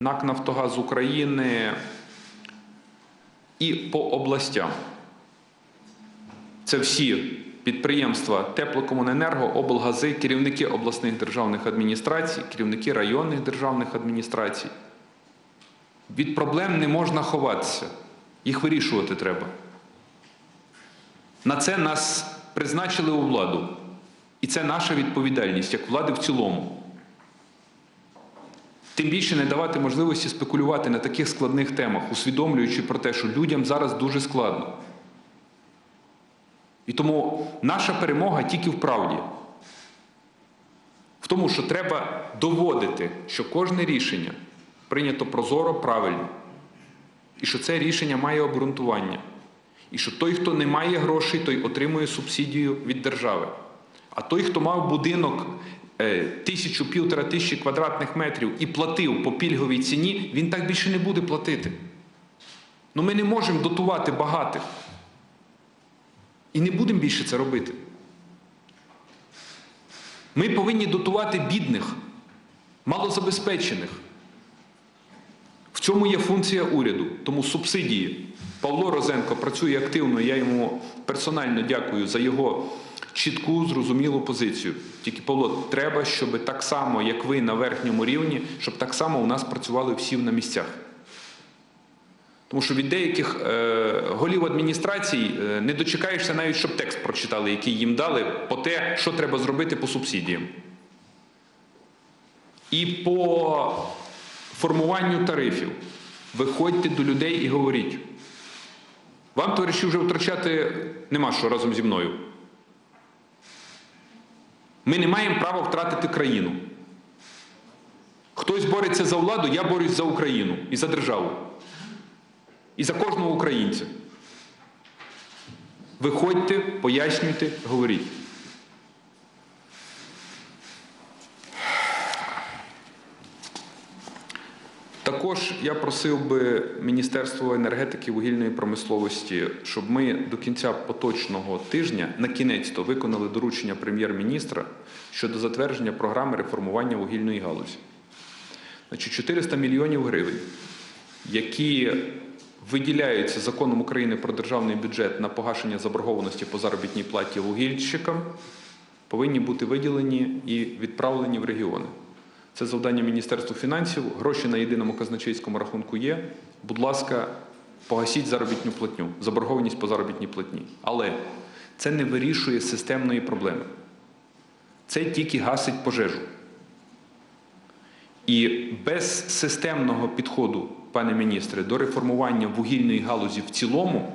НАК Нафтогаз України і по областям. Це всі підприємства Теплокомуненерго, облгази, керівники обласних державних адміністрацій, керівники районних державних адміністрацій. Від проблем не можна ховатися, їх вирішувати треба. На це нас призначили у владу. І це наша відповідальність як влади в цілому. Тим більше не давати можливості спекулювати на таких складних темах, усвідомлюючи про те, що людям зараз дуже складно. І тому наша перемога тільки в правді. В тому, що треба доводити, що кожне рішення прийнято прозоро, правильно, і що це рішення має обґрунтування. І що той, хто не має грошей, той отримує субсидію від держави. А той, хто мав будинок е, тисячу півтора тисячі квадратних метрів і платив по пільговій ціні, він так більше не буде платити. Ну ми не можемо дотувати багатих. І не будемо більше це робити. Ми повинні дотувати бідних, малозабезпечених. В цьому є функція уряду. Тому субсидії. Павло Розенко працює активно. Я йому персонально дякую за його чітку, зрозумілу позицію. Тільки Павло, треба, щоб так само, як ви на верхньому рівні, щоб так само у нас працювали всі на місцях. Тому що від деяких е, голів адміністрацій е, не дочекаєшся навіть, щоб текст прочитали, який їм дали, по те, що треба зробити по субсидіям. І по формуванню тарифів. Виходьте до людей і говоріть. Вам, товариші, вже втрачати нема що разом зі мною. Ми не маємо права втратити країну. Хтось бореться за владу, я борюсь за Україну і за державу. І за кожного українця. Виходьте, пояснюйте, говоріть. Також я просив би Міністерство енергетики вугільної промисловості, щоб ми до кінця поточного тижня на кінець то виконали доручення прем'єр-міністра щодо затвердження програми реформування вугільної галузі. Значить, 400 мільйонів гривень, які виділяються законом України про державний бюджет на погашення заборгованості по заробітній платі вугільщикам, повинні бути виділені і відправлені в регіони. Це завдання Міністерства фінансів. Гроші на єдиному казначейському рахунку є. Будь ласка, погасіть заробітну платню, заборгованість по заробітній платні. Але це не вирішує системної проблеми. Це тільки гасить пожежу. І без системного підходу, пане міністре, до реформування вугільної галузі в цілому,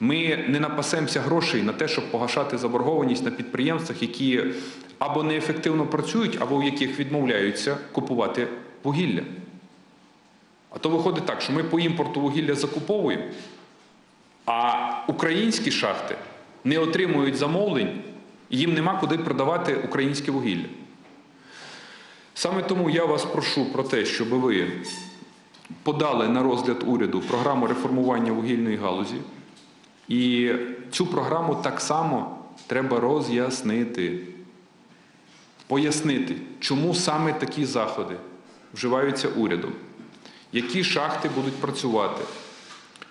ми не напасемося грошей на те, щоб погашати заборгованість на підприємствах, які або неефективно працюють, або в яких відмовляються купувати вугілля. А то виходить так, що ми по імпорту вугілля закуповуємо, а українські шахти не отримують замовлень, і їм нема куди продавати українське вугілля. Саме тому я вас прошу про те, щоб ви подали на розгляд уряду програму реформування вугільної галузі. І цю програму так само треба роз'яснити, пояснити, чому саме такі заходи вживаються урядом, які шахти будуть працювати,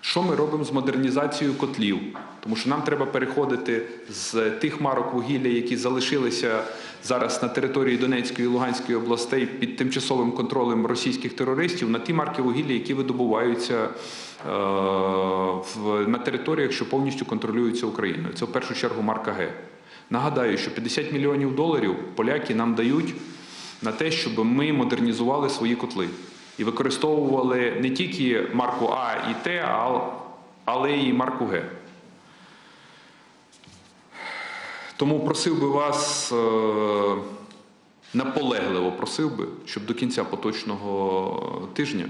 що ми робимо з модернізацією котлів, тому що нам треба переходити з тих марок вугілля, які залишилися зараз на території Донецької і Луганської областей під тимчасовим контролем російських терористів, на ті марки вугілля, які видобуваються е, на територіях, що повністю контролюються Україною. Це в першу чергу марка Г. Нагадаю, що 50 мільйонів доларів поляки нам дають на те, щоб ми модернізували свої котли і використовували не тільки марку А і Т, але й марку Г. Тому просив би вас, е, наполегливо просив би, щоб до кінця поточного тижня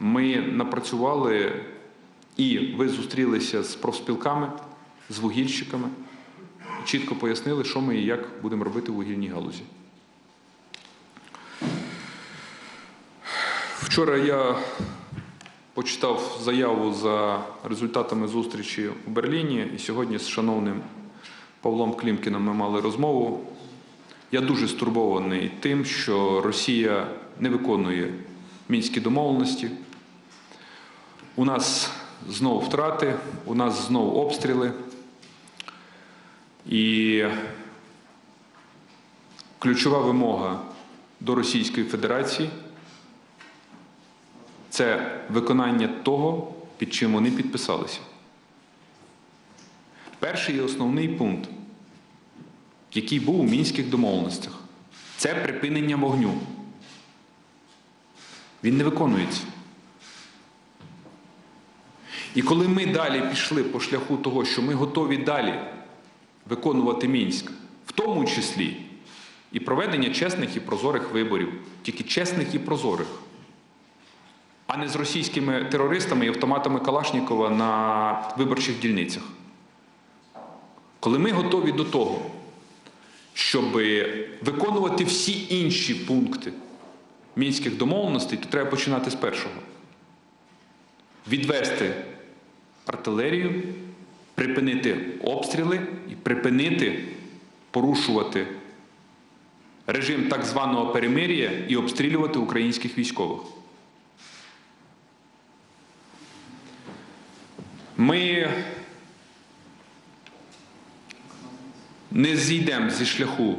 ми напрацювали і ви зустрілися з профспілками, з вугільщиками, чітко пояснили, що ми і як будемо робити в вугільній галузі. Вчора я почитав заяву за результатами зустрічі у Берліні, і сьогодні з шановним Павлом Клімкіним ми мали розмову. Я дуже стурбований тим, що Росія не виконує мінські домовленості. У нас знову втрати, у нас знову обстріли. І ключова вимога до Російської Федерації це виконання того, під чим вони підписалися. Перший і основний пункт, який був у мінських домовленостях, це припинення вогню. Він не виконується. І коли ми далі пішли по шляху того, що ми готові далі виконувати Мінськ, в тому числі і проведення чесних і прозорих виборів, тільки чесних і прозорих, а не з російськими терористами і автоматами Калашнікова на виборчих дільницях. Коли ми готові до того, щоб виконувати всі інші пункти мінських домовленостей, то треба починати з першого. Відвести артилерію, припинити обстріли і припинити порушувати режим так званого перемир'я і обстрілювати українських військових. Ми не зійдемо зі шляху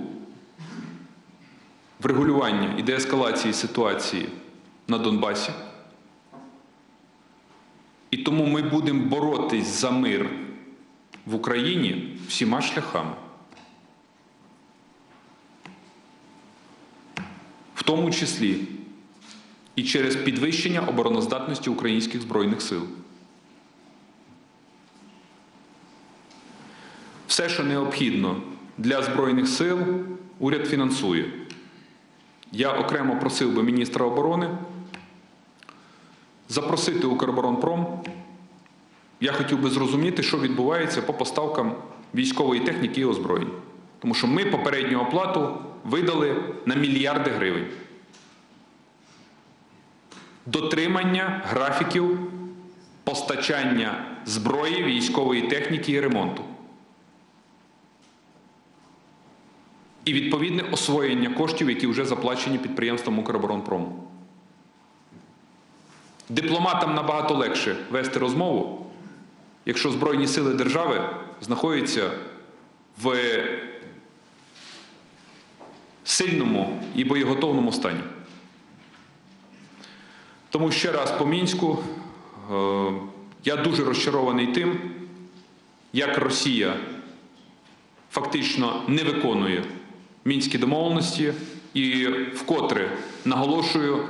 врегулювання і деескалації ситуації на Донбасі. І тому ми будемо боротись за мир в Україні всіма шляхами. В тому числі і через підвищення обороноздатності українських Збройних сил. Все, що необхідно для Збройних сил, уряд фінансує. Я окремо просив би міністра оборони запросити Укроборонпром. Я хотів би зрозуміти, що відбувається по поставкам військової техніки і озброєнь. Тому що ми попередню оплату видали на мільярди гривень. Дотримання графіків постачання зброї, військової техніки і ремонту. І відповідне освоєння коштів, які вже заплачені підприємством Укроборонпрому. Дипломатам набагато легше вести розмову, якщо Збройні сили держави знаходяться в сильному і боєготовному стані. Тому ще раз по мінську е, я дуже розчарований тим, як Росія фактично не виконує мінські домовленості і вкотре наголошую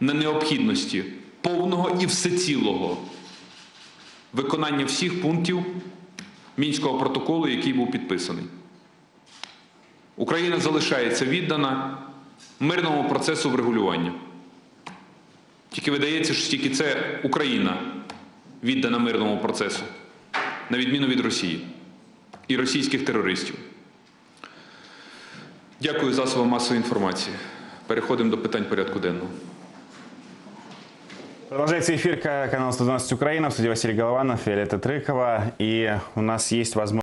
на необхідності повного і всецілого виконання всіх пунктів мінського протоколу, який був підписаний. Україна залишається віддана мирному процесу врегулювання. Тільки видається, що тільки це Україна віддана мирному процесу, на відміну від Росії і російських терористів. Дякую засобам масової інформації. Переходимо до питань порядку денного. Продолжается эфир канал канала 112 Украина. В студии Василий Голованов, Виолетта Трыкова. И у нас есть возможность